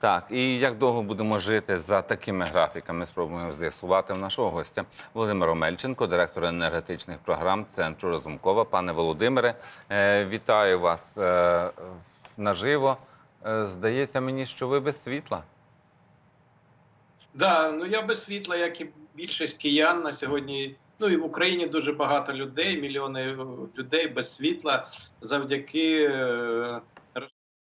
Так, і як довго будемо жити за такими графіками, спробуємо з'ясувати в нашого гостя Володимир Омельченко, директор енергетичних програм Центру Разумкова. Пане Володимире, е, вітаю вас е, наживо. Е, Здається мені, що ви без світла. Да, ну я без світла, як і більшість киян на сьогодні. Ну і в Україні дуже багато людей, мільйони людей без світла, завдяки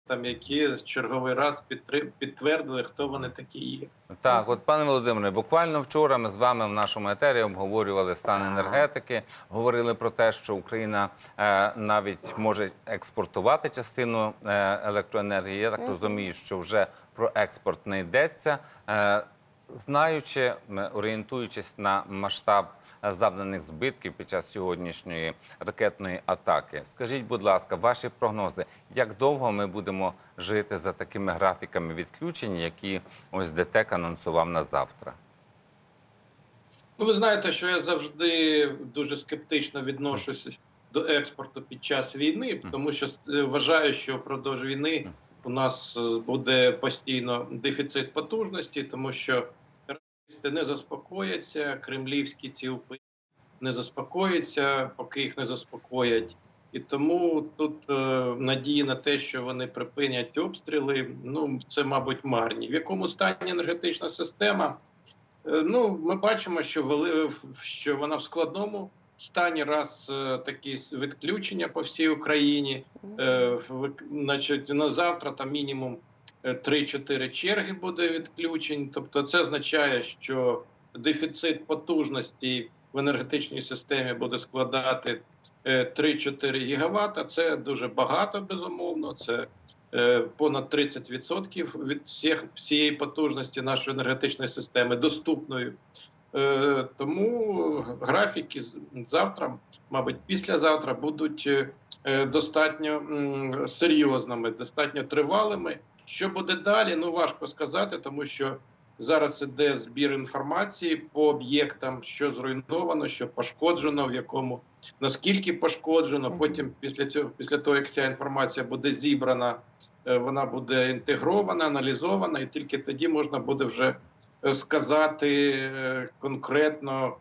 там, які черговий раз підтри- підтвердили, хто вони такі є. Так, от пане Володимире, буквально вчора ми з вами в нашому етері обговорювали стан енергетики, говорили про те, що Україна е, навіть може експортувати частину е, електроенергії. Я так розумію, що вже про експорт не йдеться. Е, знаючи, орієнтуючись на масштаб завданих збитків під час сьогоднішньої ракетної атаки, скажіть, будь ласка, ваші прогнози, як довго ми будемо жити за такими графіками відключень, які ось ДТЕК анонсував на завтра? Ну, ви знаєте, що я завжди дуже скептично відношуся до експорту під час війни, тому що е, вважаю, що впродовж війни у нас е, буде постійно дефіцит потужності, тому що терористи не заспокояться, кремлівські ці упи не заспокояться, поки їх не заспокоять. І тому тут е, надії на те, що вони припинять обстріли, ну це, мабуть, марні. В якому стані енергетична система? Е, Ну, ми бачимо, що вели, що вона в складному стані, раз е, такі відключення по всій Україні. Е, значить, на завтра там мінімум е, 3-4 черги буде відключень. Тобто, це означає, що дефіцит потужності в енергетичній системі буде складати е, 3-4 гігавата. Це дуже багато, безумовно. Це е, понад 30% від всіх всієї потужності нашої енергетичної системи доступною. Е, Тому графіки завтра, мабуть, післязавтра будуть е, е, достатньо серйозними, достатньо тривалими. Що буде далі? Ну важко сказати, тому що зараз іде збір інформації по об'єктам, що зруйновано, що пошкоджено, в якому наскільки пошкоджено. Потім, після цього, після того, як ця інформація буде зібрана, е, вона буде інтегрована, аналізована, і тільки тоді можна буде вже е, сказати е, конкретно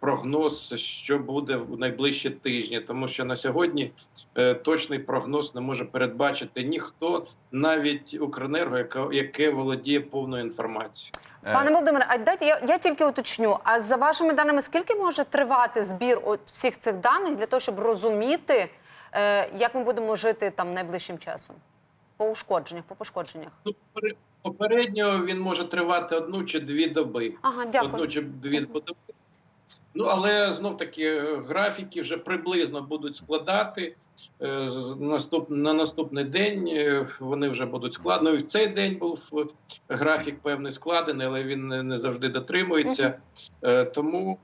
прогноз, що буде в найближчі тижні, тому що на сьогодні е, точний прогноз не може передбачити ніхто, навіть Укренерго, яке, володіє повною інформацією. Е, Пане Володимире, а дайте я, я тільки уточню. А за вашими даними, скільки може тривати збір от всіх цих даних для того, щоб розуміти, е, як ми будемо жити там найближчим часом? По ушкодженнях, по пошкодженнях. Ну, пере- попередньо він може тривати одну чи дві доби. Ага, одну чи дві доби. Ну, але знов таки графіки вже приблизно будуть складати. Е, на наступний день е, вони вже будуть складені. Ну, і в цей день був е, графік певний складений, але він не, завжди дотримується. Тому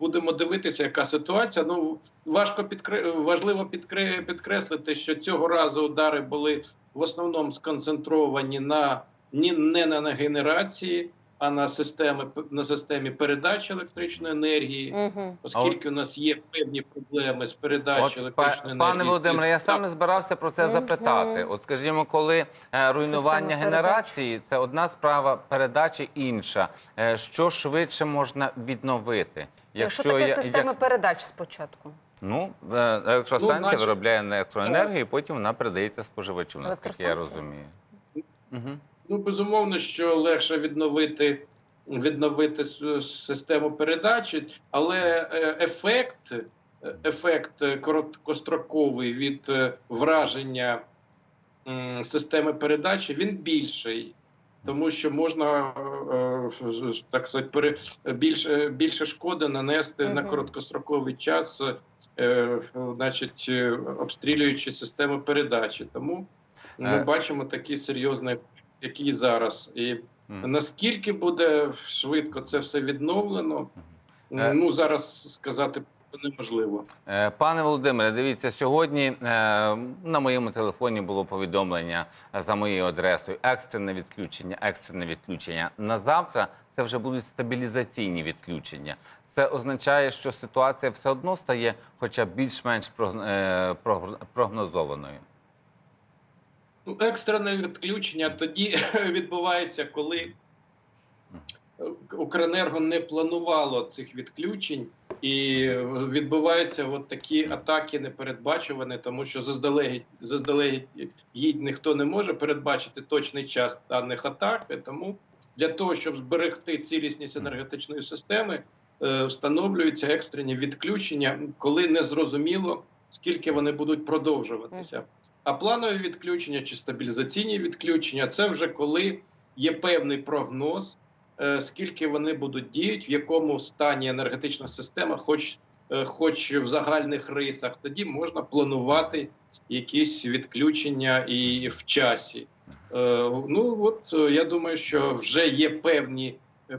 будемо дивитися, яка ситуація. Ну важко підкре... важливо підкре... підкреслити, що цього разу удари були в основному сконцентровані на ні не на генерації, а на системи на системі передачі електричної енергії, Угу. оскільки у нас є певні проблеми з передачею електричної енергії. пане Володимире, я саме збирався про це запитати. От скажімо, коли е, руйнування Система генерації це одна справа, передачі інша. Е, Що швидше можна відновити? Що таке я- системи як- передач спочатку? Ну, е, електростанція Ну, наче- виробляє електроенергію, і потім вона передається споживачу, наскільки я розумію. Угу. Ну, безумовно, що легше відновити, відновити систему передачі, але е, ефект, ефект короткостроковий від е, враження системи передачі він більший. Тому що можна е, так сказати, більше, більше шкоди нанести на короткостроковий час, значить, обстрілюючи систему передачі. Тому ми бачимо такий серйозний ефект, який зараз. І наскільки буде швидко це все відновлено, Е. ну зараз сказати неможливо. Е, Пане Володимире, дивіться, сьогодні е, на моєму телефоні було повідомлення за моєю адресою екстрене відключення, екстрене відключення. На завтра це вже будуть стабілізаційні відключення. Це означає, що ситуація все одно стає хоча більш-менш прогн- прогнозованою. Ну, екстрене відключення тоді відбувається, коли Укренерго не планувало цих відключень, і відбуваються от такі атаки непередбачувані, тому що заздалегідь заздалегідь ніхто не може передбачити точний час даних атак. Тому для того, щоб зберегти цілісність енергетичної системи, е, встановлюються екстрені відключення, коли не зрозуміло, скільки вони будуть продовжуватися. А планові відключення чи стабілізаційні відключення це вже коли є певний прогноз, е, скільки вони будуть діяти, в якому стані енергетична система, хоч, е, хоч в загальних рисах, тоді можна планувати якісь відключення і в часі. Е, Ну от я думаю, що вже є певні.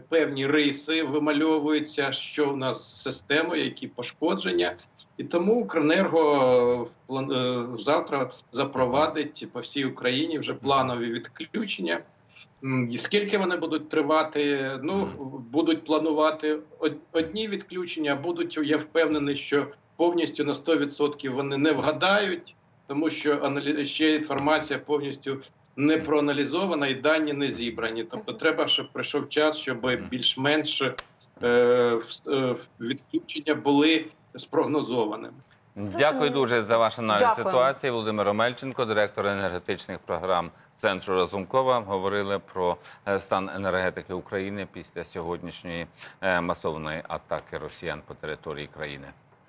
Певні риси вимальовуються, що в нас з системою, які пошкодження, і тому Укренерго е, е, завтра запровадить по всій Україні вже планові відключення. І Скільки вони будуть тривати? Ну будуть планувати одні відключення, а будуть я впевнений, що повністю на 100% вони не вгадають, тому що ще інформація повністю не проаналізована і дані не зібрані. Тобто, треба, щоб прийшов час, щоб більш-менш е, е, відключення були спрогнозованими. Дякую дуже за ваш аналіз Дякую. ситуації. Володимир Омельченко, директор енергетичних програм Центру Разумкова, говорили про е, стан енергетики України після сьогоднішньої е, масової атаки росіян по території країни.